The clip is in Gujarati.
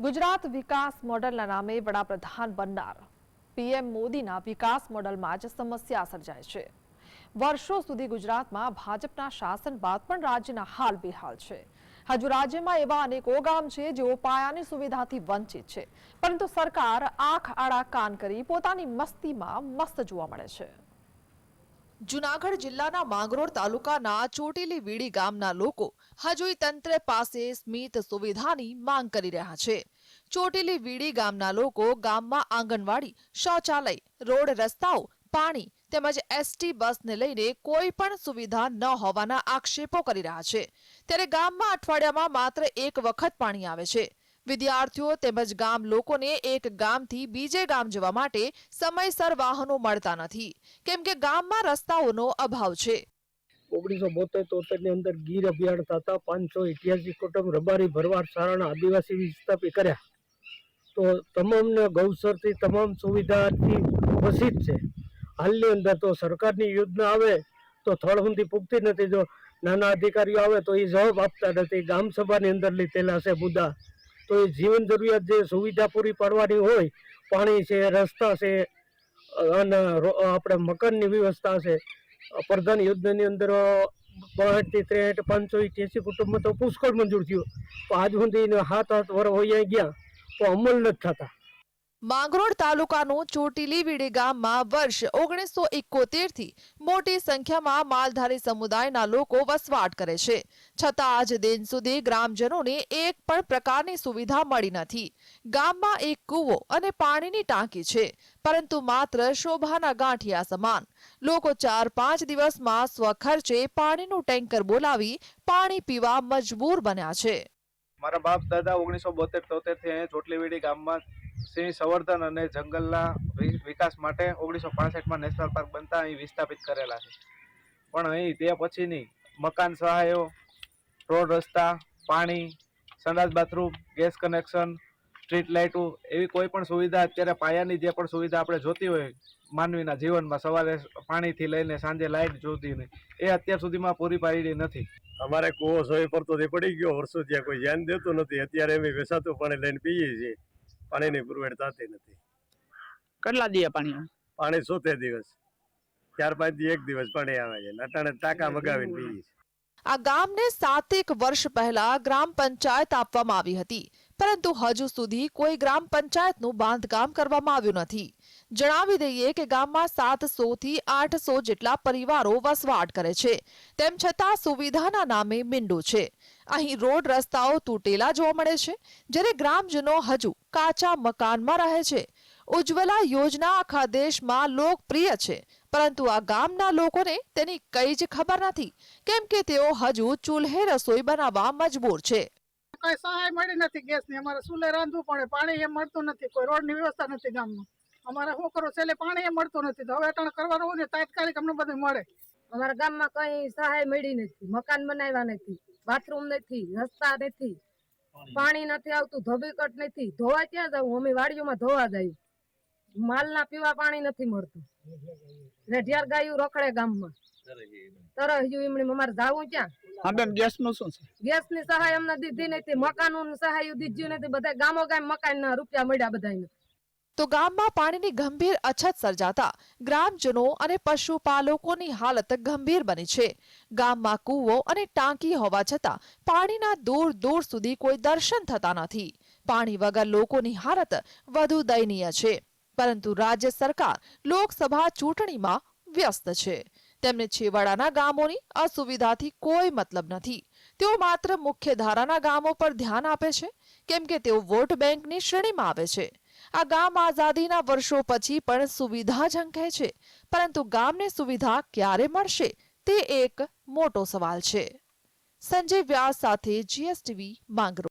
ગુજરાત વિકાસ મોડલના નામે વડાપ્રધાન બનનાર. પીએમ મોદીના વિકાસ મોડલમાં જ સમસ્યા સર્જાય છે. વર્ષો સુધી ગુજરાતમાં ભાજપના શાસન બાદ પણ રાજ્યના હાલ બેહાલ છે. હજુ રાજ્યમાં એવા અનેકો ગામ છે, જેઓ પાયાની સુવિધાથી વંચિત છે. પરંતુ સરકાર આંખ આડા કાન કરી પોતાની મસ્તીમાં મસ્ત જોવા મળે છે. જુનાગઢ જિલ્લાના માંગરોળ તાલુકાના ચોટીલી વીડી ગામના લોકો હજુય તંત્ર પાસે સ્મિત સુવિધાની માંગ કરી રહ્યા છે. ચોટીલી વીડી ગામના લોકો ગામમાં આંગણવાડી, શૌચાલય, રોડ રસ્તાઓ, પાણી તેમજ એસટી બસને લઈને કોઈ પણ સુવિધા ન હોવાના આક્ષેપો કરી રહ્યા છે. ત્યારે ગામમાં અઠવાડિયામાં માત્ર એક વખત પાણી આવે છે. વિદ્યાર્થીઓ તેમજ ગામ લોકોને એક ગામથી બીજે ગામ જવા માટે સમયસર વાહનો મળતા નથી. કેમ કે ગામમાં રસ્તાઓનો અભાવ છે. ઓગણીસો બોતેર તોતેરની અંદર ગીર અભિયાન થતા પાંચસો ઇઠ્યાસી કુટુંબ રબારી ભરવાડ સારાના આદિવાસી વિસ્થાપિત કર્યા. તો તમામને ગૌસરથી તમામ સુવિધાથી વસિત છે. હાલની અંદર તો સરકારની યોજના આવે તો થળ સુધી પૂગતી નથી. જો નાના અધિકારીઓ આવે તો એ જવાબ આપતા નથી. ગામસભાની અંદર લીધેલા છે મુદ્દા. તો એ જીવન જરૂરિયાત જે સુવિધા પૂરી પાડવાની હોય, પાણી છે, રસ્તા છે, અને આપણે મકાનની વ્યવસ્થા છે, પ્રધાન યોજનાની અંદર બાસઠથી ત્રેસઠ, પાંચસો એસી કુટુંબમાં તો પુષ્કળ મંજૂર થયું. પણ આજ સુધી હાથ હાથ વર્ષ હોય ગયા, તો અમલ નથી થતા. માંગરોળ તાલુકાનું ચોટીલી વીડી ગામમાં વર્ષ ઓગણીસો થી મોટી સંખ્યામાં માલધારી સમુદાયના લોકો વસવાટ કરે છે. છતાં આજ દિન સુધી ગ્રામજનોને એક પણ પ્રકારની સુવિધા મળી નથી. ગામમાં એક કૂવો અને પાણીની ટાંકી છે, પરંતુ માત્ર શોભાના ગાંઠિયા સમાન. લોકો ચાર પાંચ દિવસમાં સ્વખર્ચે પાણીનું ટેન્કર બોલાવી પાણી પીવા મજબૂર બન્યા છે. મારા બાપ દાદા ઓગણીસો બોતેર તોતેરથી ચોટલીવેડી ગામમાં સિંહ સંવર્ધન અને જંગલના વિકાસ માટે ઓગણીસો પાસઠમાં નેશનલ પાર્ક બનતા અહીં વિસ્થાપિત કરેલા છે. પણ અહીં તે પછીની મકાન સહાયો, રોડ રસ્તા, પાણી, સંડાસ બાથરૂમ, ગેસ કનેક્શન, સ્ટ્રીટ લાઇટો એવી કોઈ પણ સુવિધા અત્યારે પાયાની જે પણ સુવિધા આપણે જોતી હોય માનવીના જીવનમાં સવારે પાણીથી લઈને સાંજે લાઇટ જોતીને એ અત્યાર સુધીમાં પૂરી પાડી નથી. અમારે કૂવો સોય પડતો તે પડી ગયો. વર્ષો ત્યાં કોઈ ધ્યાન દેતું નથી. અત્યારે અમે વેસાતું પાણી લઈને પીએ છીએ. પાણીની પુરવઠ થતી નથી. કેટલા દિવસ પાણી પાણી સોતેર દિવસ. ચાર પાંચ એક દિવસ પાણી આવે છે. અટાણે ટાંકા મગાવીને પીએ છીએ. આ ગામને સાતેક વર્ષ પહેલા ગ્રામ પંચાયત આપવામાં આવી હતી. પરંતુ હજુ સુધી કોઈ ગ્રામ પંચાયતનું બાંધકામ કરવામાં આવ્યું નથી. જણાવી દઈએ કે ગામમાં સાતસો થી આઠસો જેટલા પરિવારો વસવાટ કરે છે. તેમ છતાં સુવિધાના નામે મીંડું છે. અહીં રોડ રસ્તાઓ તૂટેલા જોવા મળે છે જ્યારે ગ્રામજનો હજુ કાચા મકાનમાં રહે છે. ઉજ્જવલા યોજના આખા દેશમાં લોકપ્રિય છે પરંતુ આ ગામના લોકોને તેની કઈ જ ખબર નથી કેમ કે તેઓ હજુ ચૂલ્હે રસોઈ બનાવવા મજબૂર છે. કઈ સહાય મળી નથી ગેસની અમારે ચૂલે રાંધવું પડે પાણી એમ મળતું નથી કોઈ રોડની વ્યવસ્થા નથી ગામમાં. અમારે શું કરવું છેલ્લે પાણી એમ મળતું નથી તો હવે અટાણ કરવાનું હોય ને તાત્કાલિક અમને બધું મળે. અમારા ગામમાં કઈ સહાય મળી નથી મકાન બનાવ્યા નથી બાથરૂમ નથી રસ્તા નથી પાણી. નથી આવતું ધોબીકટ નથી. ધોવા ક્યાં જવું અમે વાડીઓમાં ધોવા જઈએ માલના પીવા પાણી નથી મળતું. રેઢિયાર ગાયું રખડે ગામમાં. તરહ્યું એમણે. અમારે જાવું ક્યાં? હા બેન ગેસનું શું છે? ગેસની સહાય અમને દીધી નથી. મકાન સહાય દીધી નથી. બધા ગામો ગામ મકાન ના રૂપિયા મળ્યા બધાને તો ગામમાં પાણીની ગંભીર અછત સર્જાતા ગ્રામજનો અને પશુપાલકોની હાલત ગંભીર બની છે. ગામમાં કૂવો અને ટાંકી હોવા છતાં પાણીના દૂર દૂર સુધી કોઈ દર્શન થતા નથી. પાણી વગર લોકોની હાલત વધુ દયનીય છે, પરંતુ રાજ્ય સરકાર લોકસભા ચૂંટણીમાં વ્યસ્ત છે. તેમને છેવાડાના ગામોની અસુવિધાથી કોઈ મતલબ નથી. તેઓ માત્ર મુખ્ય ધારાના ગામો પર ધ્યાન આપે છે, કેમ કે તેઓ વોટ બેંકની શ્રેણીમાં આવે છે. આ ગામ આઝાદીના વર્ષો પછી પણ સુવિધા ઝંખે છે. પરંતુ ગામને સુવિધા ક્યારે મળશે તે એક મોટો સવાલ છે. સંજય વ્યાસ સાથે જીએસટીવી માંગરો